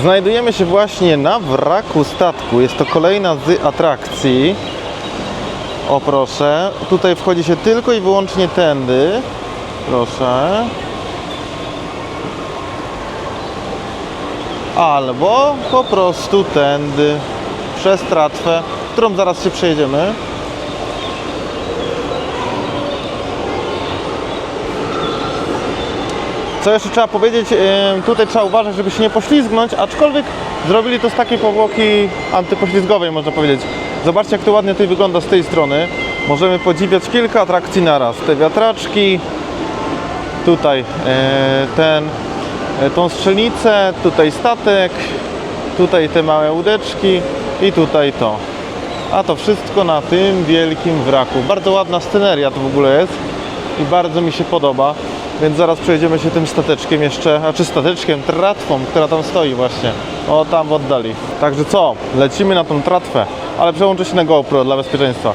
Znajdujemy się właśnie na wraku statku. Jest to kolejna z atrakcji. O proszę, tutaj wchodzi się tylko i wyłącznie tędy. Proszę. Albo po prostu tędy przez tratwę, którą zaraz się przejedziemy. Co jeszcze trzeba powiedzieć, tutaj trzeba uważać, żeby się nie poślizgnąć, aczkolwiek zrobili to z takiej powłoki antypoślizgowej, można powiedzieć. Zobaczcie, jak to ładnie tutaj wygląda z tej strony. Możemy podziwiać kilka atrakcji naraz. Te wiatraczki, tutaj e, ten, e, tą strzelnicę, tutaj statek, tutaj te małe łódeczki i tutaj to. A to wszystko na tym wielkim wraku. Bardzo ładna sceneria to w ogóle jest i bardzo mi się podoba. Więc zaraz przejedziemy się tym stateczkiem jeszcze, a czy stateczkiem, tratwą, która tam stoi właśnie. O, tam w oddali. Także co, lecimy na tą tratwę, ale przełączę się na GoPro dla bezpieczeństwa.